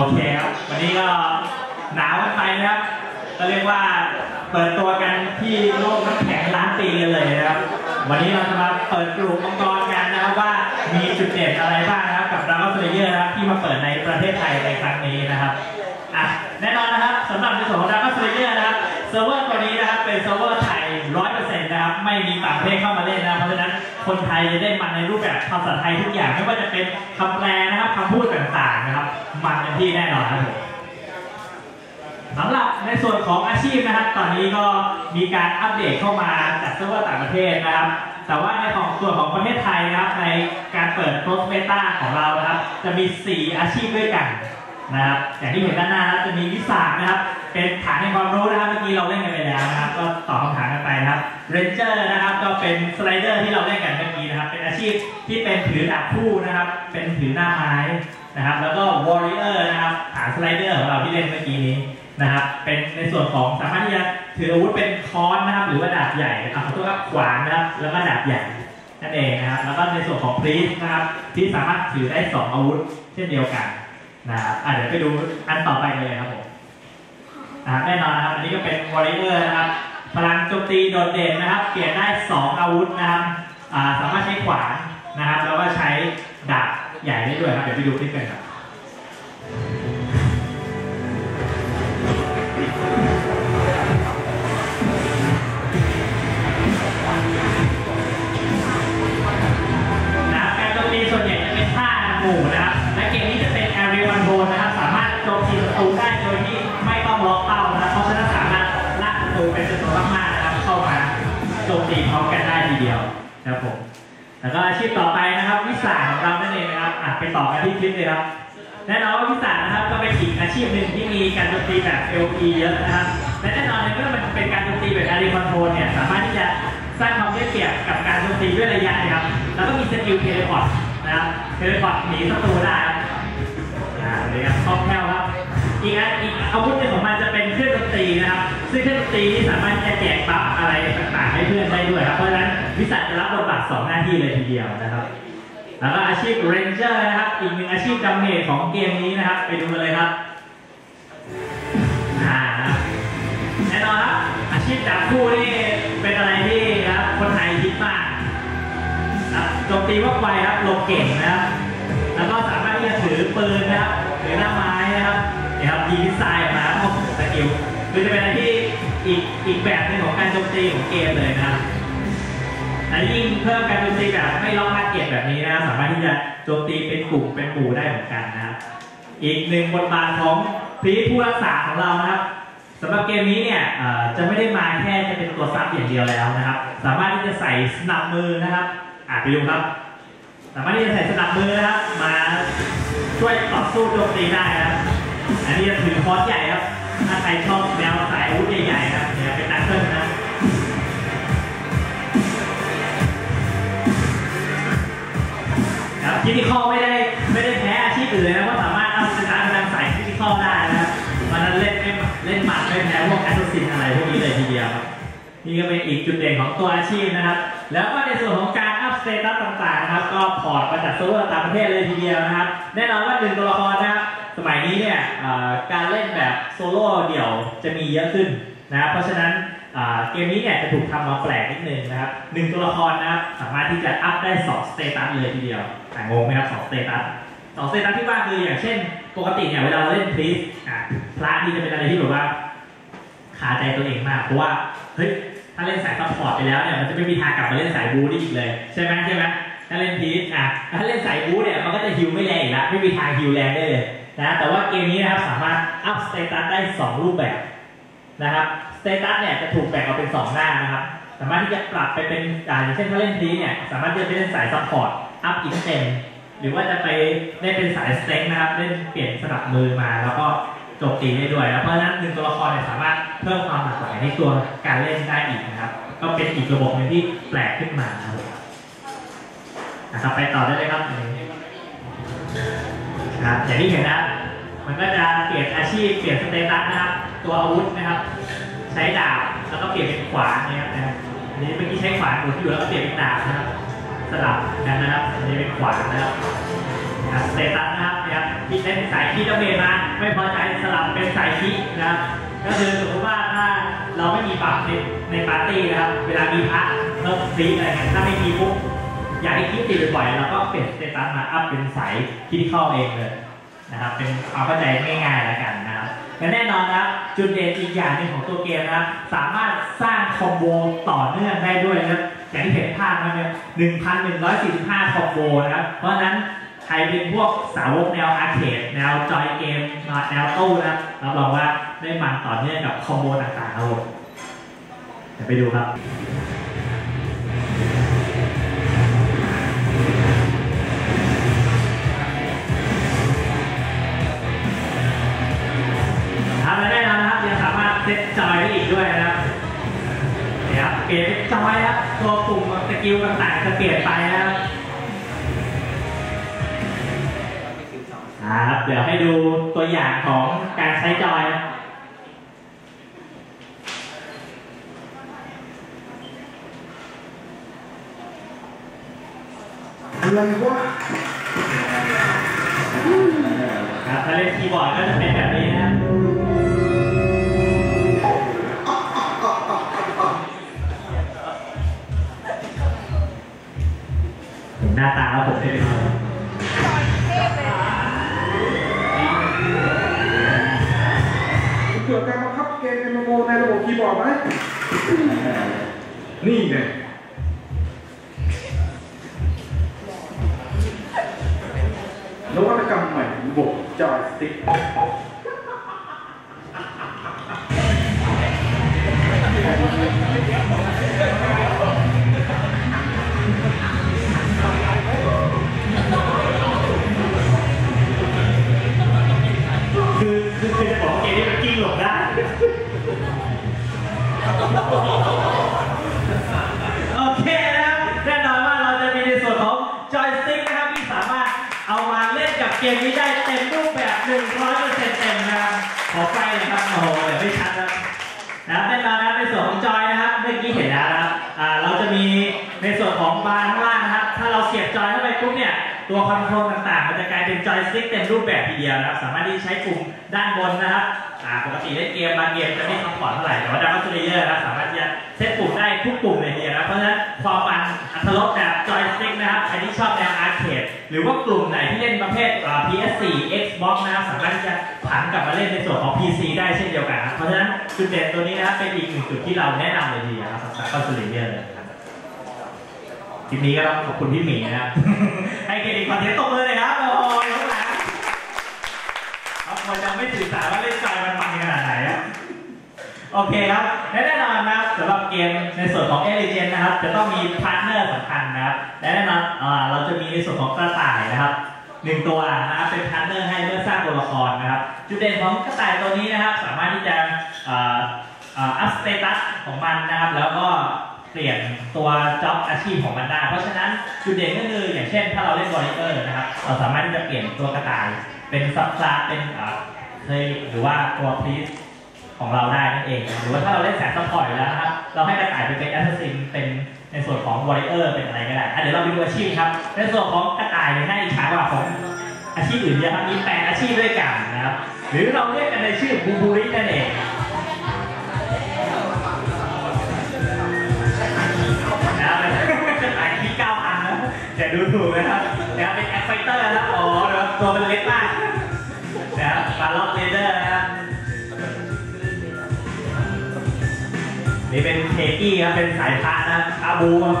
โอเคครับวันนี้ก็หนาวกันไปนะครับก็เรียกว่าเปิดตัวกันที่โลกน้ำแข็งล้านปีกันเลยนะครับ วันนี้เราจะมาเปิดกลุ่มมังกรกันนะครับว่ามีจุดเด่นอะไรบ้างนะครับกับดาวน์เยอร์นะครับที่มาเปิดในประเทศไทยในครั้งนี้นะครับอะแน่นอนนะครับสำหรับในส่วนของดาวน์เยอร์นะครับเซิร์ฟเวอร์ตัวนี้นะครับเป็นเซิร์ฟเวอร์ไทยร้อยเปอร์เซ็นต์นะครับไม่มีต่างประเทศเข้ามา คนไทยจะได้มันในรูปแบบภาษาไทยทุกอย่างไม่ว่าจะเป็นคำแปลนะครับคำพูดต่างๆนะครับ มันเต็มที่แน่นอนครับผมสำหรับในส่วนของอาชีพนะครับ ตอนนี้ก็มีการอัปเดตเข้ามาจากเซิร์ฟเวอร์ต่างประเทศนะครับ แต่ว่าในของส่วนของประเทศไทยนะครับในการเปิด cross beta ของเรานะครับ จะมี 4 อาชีพด้วยกัน นะครับอย่างที่เห็นด้านหน้านะครับจะมีวิสาหนะครับเป็นฐานในความรู้นะครับเมื่อกี้เราเล่นกันไปแล้วนะครับ ก็ตอบคำถามกันไปนะครับ ranger นะครับก็เป็นสไลเดอร์ที่เราเล่นกันเมื่อกี้นะครับเป็นอาชีพที่เป็นถือดาบคู่นะครับ เป็นถือหน้าไม้นะครับ แล้วก็ warrior นะครับฐานสไลเดอร์ของเราที่เล่นเมื่อกี้นี้นะครับเป็นในส่วนของสามารถที่จะถืออาวุธเป็นค้อนนะครับ หรือว่าดาบใหญ่อะขอโทษครับขวานนะครับแล้วก็ดาบใหญ่นั่นเองนะครับแล้วก็ในส่วนของพรีสนะครับที่สามารถถือได้สองอาวุธเช่นเดียวกัน นะครับอะเดี๋ยวไปดูอันต่อไปเลยครับผมนะครับแน่นอนนะครับ อันนี้ก็เป็นวอริเออร์นะครับพลังโจมตีโดดเด่นนะครับ เปลี่ยนได้สองอาวุธนะครับอ่าสามารถใช้ขวานนะครับ แล้วก็ใช้ดาบใหญ่ได้ด้วยครับ เดี๋ยวไปดูคลิปกันครับ ต้องล็อกเป้านะเพราะฉะนั้นสามารถลากศัตรูเป็นจำนวนมากๆนะครับเข้ามาโจมตีพร้อมกันได้ทีเดียวนะครับผมแล้วก็อาชีพต่อไปนะครับวิสาของเรานั่นเองนะครับอะไปต่อกันที่คลิปเลยครับแน่นอนว่าวิสานะครับก็เป็นอีกอาชีพหนึ่งที่มีการโจมตีแบบ LP เยอะนะครับและแน่นอนในเมื่อมันเป็นการโจมตีแบบ Area Control เนี่ยสามารถที่จะสร้างความได้เปรียบกับการโจมตีด้วยระยะนะครับแล้วก็มีสกิลเทเลพอร์ตนะครับเทเลพอร์ตหนีศัตรูได้ครับอ่าเลยครับคล่องแคล่วครับ อีกอันอีกอาวุธหนึ่งของมันจะเป็นเครื่องดนตรีนะครับ ซึ่งเครื่องดนตรีนี่สามารถจะแจกบัฟอะไรต่างๆให้เพื่อนได้ด้วยครับ เพราะฉะนั้นวิสัชจะรับบทบาทสองหน้าที่เลยทีเดียวนะครับ แล้วก็อาชีพเรนเจอร์นะครับ อีกหนึ่งอาชีพจำเนตของเกมนี้นะครับ ไปดูกันเลยครับอ่าแน่นอนครับอาชีพดาบคู่นี่เป็นอะไรที่นะครับคนไทยคิดมากนะครับโจมตีว่องไวครับลงเก่งนะครับแล้วก็สามารถที่จะถือปืนนะครับถือหน้าไม้นะครับ นี่ยครับยิงมิสไซล์ออกมาโอ้โหสกิลคือจะเป็นอะไรที่อีกอีกแบบหนึ่งของการโจมตีของเกมเลยนะและยิ่งเพิ่มการโจมตีแบบไม่ล็อกมาเก็ตแบบนี้นะสามารถที่จะโจมตีเป็นกลุ่มเป็นหมู่ได้เหมือนกันนะครับ อีกหนึ่งบทบาทของพีผู้รักษาของเรานะครับสำหรับเกมนี้เนี่ยจะไม่ได้มาแค่จะเป็นตัวซับอย่างเดียวแล้วนะครับ สามารถที่จะใส่สนับมือนะครับอะไปดูครับ สามารถที่จะใส่สนับมือนะครับมาช่วยต่อสู้โจมตีได้นะครับ อันนี้จะถือคอร์สใหญ่ครับ ถ้าใครชอบแนวสายอาวุธใหญ่ๆนะครับเนี่ยเป็นนักเติ้ลนะครับคิติคอลไม่ได้ไม่ได้แพ้อาชีพอื่นเลยนะเพราะสามารถเอาชนะกำลังสายคิติคอลได้นะครับมันนั้นเล่นไม่เล่นหมัดไม่แพ้พวกแอสซัสซินอะไรพวกนี้เลยทีเดียวครับนี่ก็เป็นอีกจุดเด่นของตัวอาชีพนะครับ แล้วก็ในส่วนของการอัพสเตตัสต่างๆนะครับ ก็พอร์ตมาจากเซิร์ฟเวอร์ต่างประเทศเลยทีเดียวนะครับ แน่นอนว่าหนึ่งตัวละครนะครับ สมัยนี้เนี่ยการเล่นแบบโซโล่เดี่ยวจะมีเยอะขึ้นนะเพราะฉะนั้นเกมนี้เนี่ยจะถูกทำมาแปลกนิดนึงนะครับหนึ่งตัวละครนะครับสามารถที่จะอัพได้สองสเตตัสเลยทีเดียวอ่งงไหมครับสองสเตตัสสองสเตตัสที่ว่าคืออย่างเช่น ปกติเนี่ยเวลาเราเล่นพรีสอะพระนี่จะเป็นอะไรที่แบบว่าขาใจตัวเองมากเพราะว่าเฮ้ยถ้าเล่นสายซัพพอร์ตไปแล้วเนี่ยมันจะไม่มีทางกลับมาเล่นสายบูได้อีกเลย ใช่ไหมใช่ไหม ถ้าเล่นพีชอะถ้าเล่นสายบูเนี่ยมันก็จะฮิวไม่แรงอีกแล้วไม่มีทางฮิวแรงได้เลยนะแต่ว่าเกมนี้นะครับสามารถอัพสเตตัสได้สองรูปแบบนะครับสเตตัสเนี่ยจะถูกแบ่งออกเป็นสองหน้านะครับสามารถที่จะปรับไปเป็นอ่าอย่างเช่นถ้าเล่นพีชเนี่ยสามารถที่จะไปเล่นสายซัพพอร์ตอัพอินเต็มหรือว่าจะไปเล่นเป็นสายสเต็กนะครับเล่นเปลี่ยนสลับมือมาแล้วก็จมตีได้ด้วยแล้วเพราะฉะนั้นหนึ่งตัวละครเนี่ยสามารถเพิ่มความหลากหลายในตัวการเล่นได้อีกนะครับ ก็เป็นอีกระบบหนึงที่แปลกขึ้นมาครับ นะครับไปต่อได้เลยครับครับอย่างที่เห็นนะครับมันก็จะเปลี่ยนอาชีพเปลี่ยนสเตตัสนะครับ ตัวอาวุธนะครับ ใช้ดาบแล้วก็เปลี่ยนเป็นขวานเนี่ยนะครับอันนี้เมื่อกี้ใช้ขวานหมุนอยู่แล้วก็เปลี่ยนเป็นดาบนะครับ สลับกันนะครับอันนี้เป็นขวานนะครับสเตตัสนะครับนะครับที่เล่นสายคีดาเมจมาไม่พอใจสลับเป็นสายคีนะครับก็คือสมมติว่าถ้าเราไม่มีบัตรในในปาร์ตี้นะครับ เวลามีพระเพิ่มฟรีอะไรเงี้ยถ้าไม่มีปุ๊บ อยากให้คิดตีบ่อยๆเราก็เปลี่ยนสเตตัสมาอัพเป็นสายคิดเข้าเองเลยนะครับเป็นความเข้าใจง่ายๆแล้วกันนะครับและแน่นอนนะครับจุดเด่นอีกอย่างหนึ่งของตัวเกมนะครับสามารถสร้างคอมโบต่อเนื่องได้ด้วยนะครับอย่างที่เห็นภาพนะครับเนี่ย1,145คอมโบนะครับเพราะฉะนั้นใครเป็นพวกสาวกแนวอาร์เคดแนวจอยเกมแนวตู้นะรับรองว่าได้มันต่อเนื่องกับคอมโบต่างๆเดี๋ยวไปดูครับ ซตจอยได้อีกด้วยนะครับเนี่ยครับเปลี่ยนเป็นจอยครับตัวปุ่มสกิลต่างๆจะเปลี่ยนไปนะครับอ่าครับเดี๋ยวให้ดูตัวอย่างของการใช้จอยนะอะไรวะครับถ้าเล่นคีย์บอร์ดก็จะเป็นแบบนี้นะครับ ห็นหน้าตาแล้วผมจะเป็นยังไงเกี่ยวกับการบังคับเกม MMO ในระบบคีย์บอร์ดไหมนี่ไง นี้มันกิ้งหลบได้โอเคนะครับแน่นอนว่าเราจะมีในส่วนของจอยสติ๊กนะครับที่สามารถเอามาเล่นกับเกมนี้ได้เต็มรูปแบบ 100%เต็มนะครับขอไปเลยครับโอ้โหเดี๋ยวไม่ชัดนะนะครับแน่นอนนะครับในส่วนของจอยนะครับเมื่อกี้เห็นแล้วนะครับอ่าเราจะมีในส่วนของบาร์ข้างล่างนะครับ ถ้าเราเสียบจอยเข้าไปปุ๊บเนี่ย ตัวคอนโทรลต่างๆ มันจะกลายเป็นจอยสติ๊กเต็มรูปแบบทีเดียวนะครับ สามารถที่จะใช้ปุ่มด้านบนนะครับปกติเล่นเกมบางเกมจะไม่ซัพพอร์ตเท่าไหร่ แต่ว่าดาวน์เลเยอร์นะครับสามารถที่จะเซตปุ่มได้ทุกปุ่มเลยทีเดียวนะเพราะฉะนั้นความมันอัตรสแบบจอยสติ๊กนะครับใครที่ชอบแนวอาร์เคดหรือว่ากลุ่มไหนที่เล่นประเภท PS4 Xbox นะครับสามารถที่จะผันกลับมาเล่นในส่วนของ PC ได้เช่นเดียวกันนะเพราะฉะนั้นจุดเด่นตัวนี้นะครับเป็นอีกหนึ่งจุดที่เราแนะนำเลยทีเดียวนะครับสำหรับดาวน์เลเยอร์เลย ครับคลิปนี้ก็ต้องขอบคุณพี่หมีนะครับให้เครดิตคอนเทนต์ตกเลยนะครับโอ้ยข้างหลังเอาคนยังไม่สื่อสารว่าเล่นใจมันมันขนาดไหนอะโอเคครับและแน่นอนนะครับสำหรับเกมในส่วนของ a อ i เ n นะครับ จะต้องมีพาร์ทเนอร์สำคัญนะครับและแน่นอนอ่าเราจะมีในส่วนของกระต่ายนะครับหนึ่งตัวนะครับเป็นพาร์ทเนอร์ให้เมื่อสร้างตัวละครนะครับ จุดเด่นของกระต่ายตัวนี้นะครับ สามารถที่จะอ่าอัพสเตตัสของมันนะครับ แล้วก็ เปลี่ยนตัวจ็อบอาชีพของมันได้ เพราะฉะนั้นจุดเด่นก็คืออย่างเช่น ถ้าเราเล่นวอลเลอร์นะครับ เราสามารถที่จะเปลี่ยนตัวกระต่าย เป็นซับคลาสเป็นอ่าเคยหรือว่าตัวพลีสของเราได้นั่นเอง หรือว่าถ้าเราเล่นแสงซัพพอร์ตอยแล้วนะครับ เราให้กระต่ายไปเป็นแอสซัสซินเป็นในส่วนของวอลเลเยอร์เป็นอะไรก็ได้อะเดี๋ยวเราไปดูอาชีพครับ ในส่วนของกระต่ายเนี่ยน่าอิจฉากว่าของอาชีพอื่นเยอะครับมีแปดอาชีพด้วยกันนะครับ หรือเราเรียกกันในชื่อบูบูรินั่นเอง ดูถูกนะครับนะครับเป็นแอคไฟเตอร์นะครับอ๋อเดี๋ยวตัวมันเล็กมากนะครับบาล็อกเลเดอร์นะครับนี่เป็นเคกี้ครับเป็นสายพระนะคาบูครับ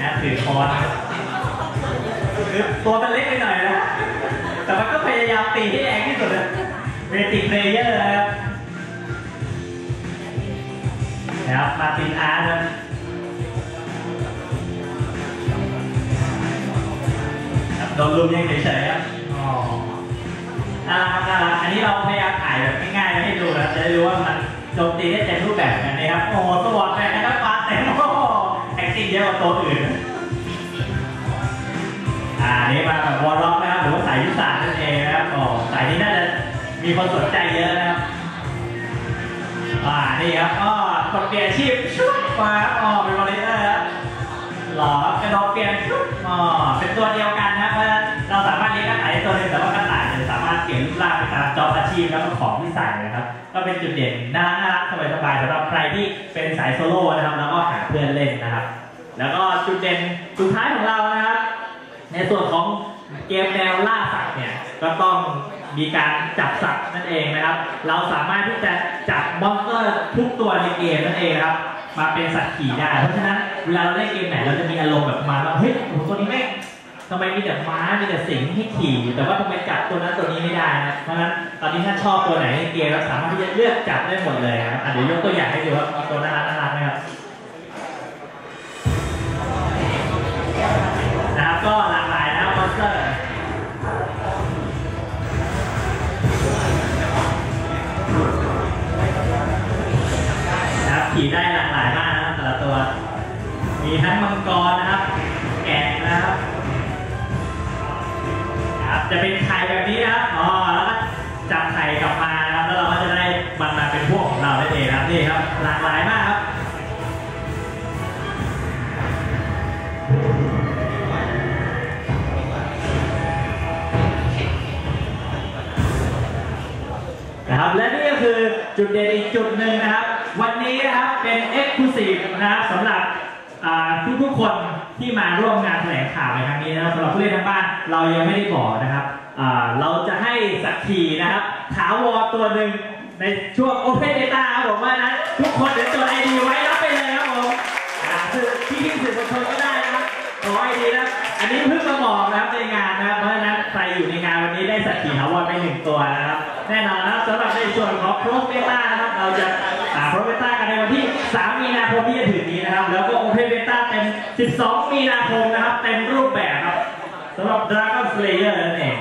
นะถือคอนคือตัวมันเล็กไปหน่อยนะแต่มันก็พยายามตีให้แรงที่สุดอะเมติกเลเยอร์นะครับนะครับมาตินอาร์ตนะ โดนลุมยังเฉยๆครับอ๋อน่ารักน่ารักอันนี้เราพยายามถ่ายแบบง่ายๆมาให้ดูนะจะได้รู้ว่ามันโจมตีได้เต็มรูปแบบกันนะครับ โอ้โหสวอตแมนนะครับมาเต็มโอ้โหแอคติ้งเยอะกว่าตัวอื่น อ่าอันนี้มาแบบวอลล็อกนะครับหรือว่าสายยุทธศาสตร์นั่นเองนะครับอ๋อสายนี้น่าจะมีคนสนใจเยอะนะครับ อ่า นี่ครับ ก็กดเปลี่ยนอาชีพชุบมาอ๋อเป็นวอลเลเย อร์ครับหล่อกระโดดเปลี่ยนชุบอ๋อเป็นตัวเดียวกันนะครับเพราะฉะนั้นเราสามารถเลี้ยงกระต่ายได้ตัวหนึงแต่ว่ากระต่ายจะสามารถเปลี่ยนลูกล่าไปจากจออาชีพแล้วก็ของที่ใส่นะครับก็เป็นจุดเด่นน่ารักสบายๆสำหรับใครที่เป็นสายโซโล่นะครับแล้วก็หาเพื่อนเล่นนะครับ แล้วก็จุดเด่นสุดท้ายของเรานะครับ ในส่วนของเกมแนวล่าสัตว์เนี่ยก็ต้องมีการจับสัตว์นั่นเองนะครับ เราสามารถที่จะจับมอนสเตอร์ทุกตัวในเกมนั่นเองครับ มาเป็นสัตว์ขี่ได้ เพราะฉะนั้น เวลาเราเล่นเกมไหนเราจะมีอารมณ์แบบมาว่าเฮ้ยโอ้โหตัวนี้แม่งทำไมมีแต่ม้ามีแต่สิงให้ขี่ แต่ว่าทำไมจับตัวนั้นตัวนี้ไม่ได้นะเพราะฉะนั้นตอนนี้ถ้าชอบตัวไหนในเกมเราสามารถที่จะเลือกจับได้หมดเลยนะครับอะเดี๋ยวยกตัวอย่างให้ดูว่ามีตัวน่ารักน่ารักไหมครับ จุดเด่นอีกจุดหนึ่งนะครับ วันนี้นะครับเป็น e x c l u s i v e นะครับสำหรับทุกทุกๆคนที่มาร่วมงานแถลงข่าวในครั้งนี้นะครับสำหรับผู้เล่นทางบ้านเรายังไม่ได้บอกนะครับเราจะให้สักขีนะครับถาวรตัวหนึ่งในช่วง Open Data ครับผมว่านั้นทุกคนเดี๋ยวจดไอดีไว้รับไปเลยครับผมคือที่ที่สื่อมวลชนก็ได้นะครับขอไอดีนะอันนี้เพิ่งมาบอกนะครับในงานนะครับเพราะฉะนั้นใครอยู่ในงานวันนี้ได้สักขีถาวรไปหนึ่งตัวนะครับ แน่นอนนะครับสำหรับในส่วนของโปรเบต้านะครับเราจะโปรเบต้ากันในวันที่ 3 มีนาคมที่จะถึงนี้นะครับ แล้วก็ Open Beta เต็ม 12 มีนาคมนะครับ เต็มรูปแบบครับสำหรับ Dragon Slayer นั่นเอง